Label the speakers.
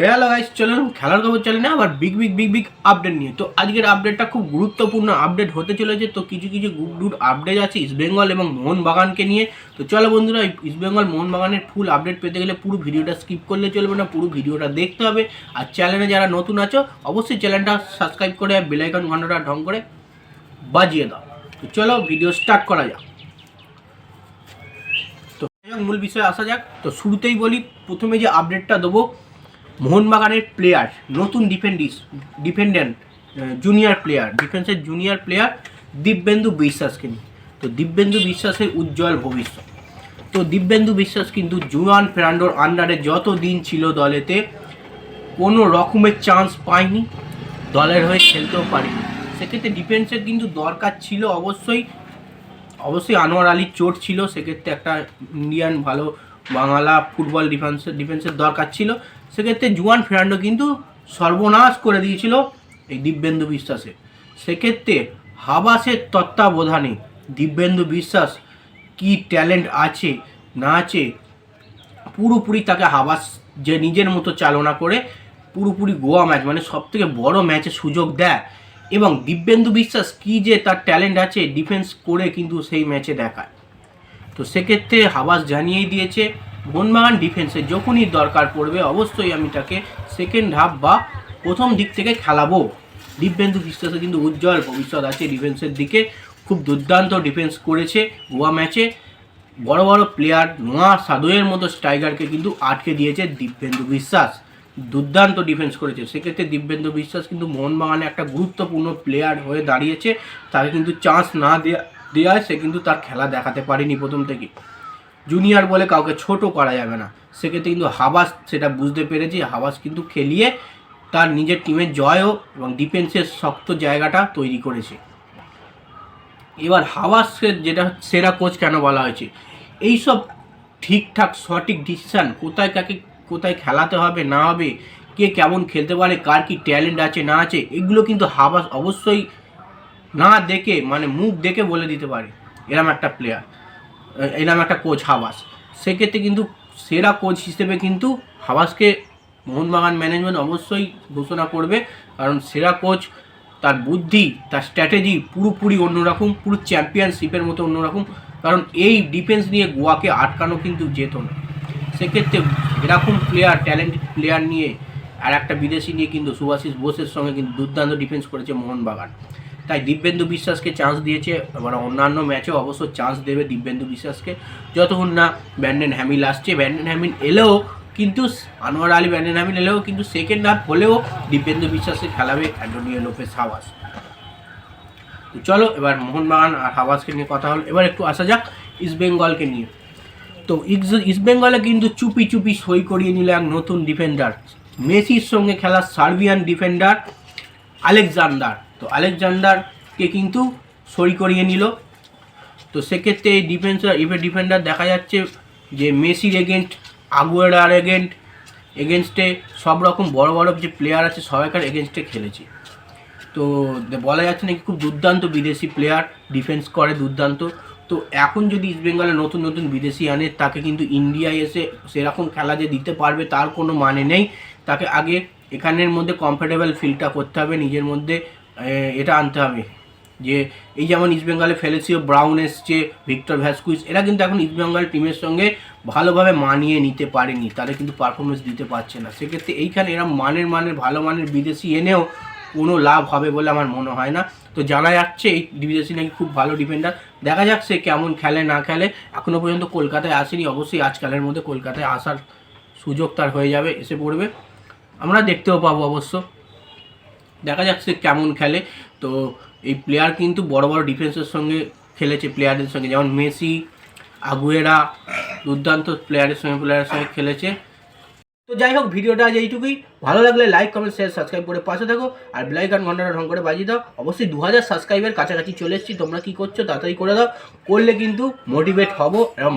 Speaker 1: Hello guys চলুন, খেলার খবর চলে না, আবার big big big big update নিয়ে। তো আজকের আপডেটটা খুব গুরুত্বপূর্ণ আপডেট হতে চলেছে। তো কিছু কিছু গুড গুড আপডেট আছে ইস্টবেঙ্গল এবং মোহনবাগানকে নিয়ে। তো চলো বন্ধুরা ইস্টবেঙ্গল মোহনবাগানের ফুল আপডেট পেতে গেলে পুরো ভিডিওটা স্কিপ করলে চলবে না, পুরো ভিডিওটা দেখতে হবে। আর চ্যানেলে যারা নতুন আছো, অবশ্যই চ্যানেলটা সাবস্ক্রাইব করে বেলাইকন ঘন্টাটা ঢং করে বাজিয়ে দাও। তো চলো ভিডিও স্টার্ট করা যাক। তো মূল বিষয়ে আসা যাক। তো শুরুতেই বলি, প্রথমে যে আপডেটটা দেবো মোহনবাগানের প্লেয়ার নতুন ডিফেন্ডিস ডিফেন্ডেন্ট জুনিয়র প্লেয়ার ডিফেন্সের জুনিয়র প্লেয়ার দিব্যেন্দু বিশ্বাসকে নিয়ে। তো দিব্যেন্দু বিশ্বাসের উজ্জ্বল ভবিষ্যৎ। তো দিব্যেন্দু বিশ্বাস কিন্তু জুয়ান ফেরান্ডোর আন্ডারে যত দিন ছিল দলেতে, কোনো রকমের চান্স পায়নি। দলের হয়ে খেলতেও পারেনি। সেক্ষেত্রে ডিফেন্সের কিন্তু দরকার ছিল অবশ্যই। অবশ্যই আনোয়ার আলীর চোট ছিল। সেক্ষেত্রে একটা ইন্ডিয়ান ভালো বাংলা ফুটবল ডিফেন্সের ডিফেন্সের দরকার ছিল। সেক্ষেত্রে জুয়ান ফেরান্ডো কিন্তু সর্বনাশ করে দিয়েছিল এই দিব্যেন্দু বিশ্বাসে। সেক্ষেত্রে হাবাসের তত্ত্বাবধানে দিব্যেন্দু বিশ্বাস কি ট্যালেন্ট আছে, না আছে, পুরোপুরি তাকে হাবাস যে নিজের মতো চালনা করে পুরোপুরি গোয়া ম্যাচ মানে সব থেকে বড় ম্যাচে সুযোগ দেয় এবং দিব্যেন্দু বিশ্বাস কি যে তার ট্যালেন্ট আছে ডিফেন্স করে কিন্তু সেই ম্যাচে দেখায়। তো সেক্ষেত্রে হাবাস জানিয়েই দিয়েছে মোহনবাগান ডিফেন্সে যখনই দরকার পড়বে অবশ্যই আমি তাকে সেকেন্ড হাফ বা প্রথম দিক থেকে খেলাবো। দিব্যেন্দু বিশ্বাসের কিন্তু উজ্জ্বল ভবিষ্যৎ আছে ডিফেন্সের দিকে। খুব দুর্দান্ত ডিফেন্স করেছে গোয়া ম্যাচে বড় বড় প্লেয়ার নোয়া সাদুয়ের মতো স্ট্রাইকারকে কিন্তু আটকে দিয়েছে দিব্যেন্দু বিশ্বাস। দুর্দান্ত ডিফেন্স করেছে। সেক্ষেত্রে দিব্যেন্দু বিশ্বাস কিন্তু মোহনবাগানে একটা গুরুত্বপূর্ণ প্লেয়ার হয়ে দাঁড়িয়েছে। তাকে কিন্তু চান্স না দেওয়া দেওয়ায় সে কিন্তু তার খেলা দেখাতে পারেনি প্রথম থেকে। জুনিয়র বলে কাউকে ছোট করা যাবে না। সেক্ষেত্রে কিন্তু হাবাস সেটা বুঝতে পেরেছি। হাবাস কিন্তু খেলিয়ে তার নিজের টিমের জয়ও এবং ডিফেন্সের শক্ত জায়গাটা তৈরি করেছে। এবার হাওয়াসকে যেটা সেরা কোচ কেন বলা হয়েছে? এইসব ঠিকঠাক সঠিক ডিসিশান কোথায় কাকে কোথায় খেলাতে হবে, না হবে, কে কেমন খেলতে পারে, কার কি ট্যালেন্ট আছে, না আছে, এগুলো কিন্তু হাবাস অবশ্যই না দেখে মানে মুখ দেখে বলে দিতে পারে। এরম একটা প্লেয়ার এরম একটা কোচ হাবাস সেক্ষেত্রে কিন্তু সেরা কোচ হিসেবে কিন্তু হাবাসকে মোহনবাগান ম্যানেজমেন্ট অবশ্যই ঘোষণা করবে। কারণ সেরা কোচ, তার বুদ্ধি, তার স্ট্র্যাটেজি পুরোপুরি অন্যরকম, পুরো চ্যাম্পিয়নশিপের মতো অন্যরকম। কারণ এই ডিফেন্স নিয়ে গোয়াকে আটকানো কিন্তু যেত না। সেক্ষেত্রে এরকম প্লেয়ার ট্যালেন্টেড প্লেয়ার নিয়ে আর একটা বিদেশি নিয়ে কিন্তু সুভাষিস বোসের সঙ্গে কিন্তু দুর্দান্ত ডিফেন্স করেছে মোহনবাগান। তাই দিব্যেন্দু বিশ্বাসকে চান্স দিয়েছে এবার অন্যান্য ম্যাচেও অবশ্য চান্স দেবে দিব্যেন্দু বিশ্বাসকে। যতক্ষণ না ব্যান্ডেন হ্যামিল আসছে, ব্যান্ডেন হ্যামিল এলেও কিন্তু আনোয়ার আলী, ব্যান্ডেন হ্যামিল এলেও কিন্তু সেকেন্ড হাফ হলেও দিব্যেন্দু বিশ্বাসকে খেলাবে অ্যান্টোনিও লোপেস হাওয়াস। তো চলো, এবার মোহনবাগান আর হাওয়াসকে নিয়ে কথা হলো। এবার একটু আসা যাক ইস্ট বেঙ্গলকে নিয়ে। তো ইস- ইস্ট বেঙ্গলে কিন্তু চুপি চুপি সই করিয়ে নিল এক নতুন ডিফেন্ডার মেসির সঙ্গে খেলা সার্বিয়ান ডিফেন্ডার আলেকজান্ডার। তো আলেকজান্ডারকে কিন্তু সই করিয়ে নিল। তো সেক্ষেত্রে এই ডিফেন্সার এবার ডিফেন্ডার দেখা যাচ্ছে যে মেসির এগেনস্ট আগুয়েরার এগেন্ট এগেনস্টে সব রকম বড় বড় যে প্লেয়ার আছে সবাইকার এগেনস্টে খেলেছে। তো বলা যাচ্ছে নাকি খুব দুর্দান্ত বিদেশি প্লেয়ার ডিফেন্স করে দুর্দান্ত। তো এখন যদি ইস্ট বেঙ্গলে নতুন নতুন বিদেশি আনে, তাকে কিন্তু ইন্ডিয়ায় এসে সেরকম খেলা যে দিতে পারবে তার কোনো মানে নেই। তাকে আগে এখানের মধ্যে কমফোর্টেবল ফিলটা করতে হবে, নিজের মধ্যে এটা আনতে হবে। যে এই যেমন ইস্ট বেঙ্গলে ফেলেসিও ব্রাউন এসছে ভিক্টর ভ্যাসকুইস এরা কিন্তু এখন ইস্ট বেঙ্গল টিমের সঙ্গে ভালোভাবে মানিয়ে নিতে পারেনি। তারা কিন্তু পারফরমেন্স দিতে পারছে না। সেক্ষেত্রে এইখানে এরা মানের মানের, ভালো মানের বিদেশি এনেও কোনো লাভ হবে বলে আমার মনে হয় না। তো জানা যাচ্ছে এই বিদেশি নাকি খুব ভালো ডিফেন্ডার দেখা যাক সে কেমন খেলে, না খেলে। এখনও পর্যন্ত কলকাতায় আসেনি। অবশ্যই আজকালের মধ্যে কলকাতায় আসার সুযোগ তার হয়ে যাবে, এসে পড়বে। আমরা দেখতেও পাবো অবশ্য। দেখা যাক সে কেমন খেলে। তো এই প্লেয়ার কিন্তু বড় বড় ডিফেন্সের সঙ্গে খেলেছে প্লেয়ারদের সঙ্গে। যেমন মেসি, আগুয়েরা, দুর্দান্ত প্লেয়ারের সঙ্গে প্লেয়ারের সঙ্গে খেলেছে। তো যাই হোক, ভিডিওটা আজ এইটুকুই। ভালো লাগলে লাইক কমেন্ট শেয়ার সাবস্ক্রাইব করে পাশে থাকো। আর বেলাইকান ঘন্টাটা ঢং করে বাজিয়ে দাও। অবশ্যই দু হাজার সাবস্ক্রাইবের কাছাকাছি চলে এসেছি। তোমরা কী করছ তাড়াতাড়ি করে দাও। করলে কিন্তু মোটিভেট হব এবং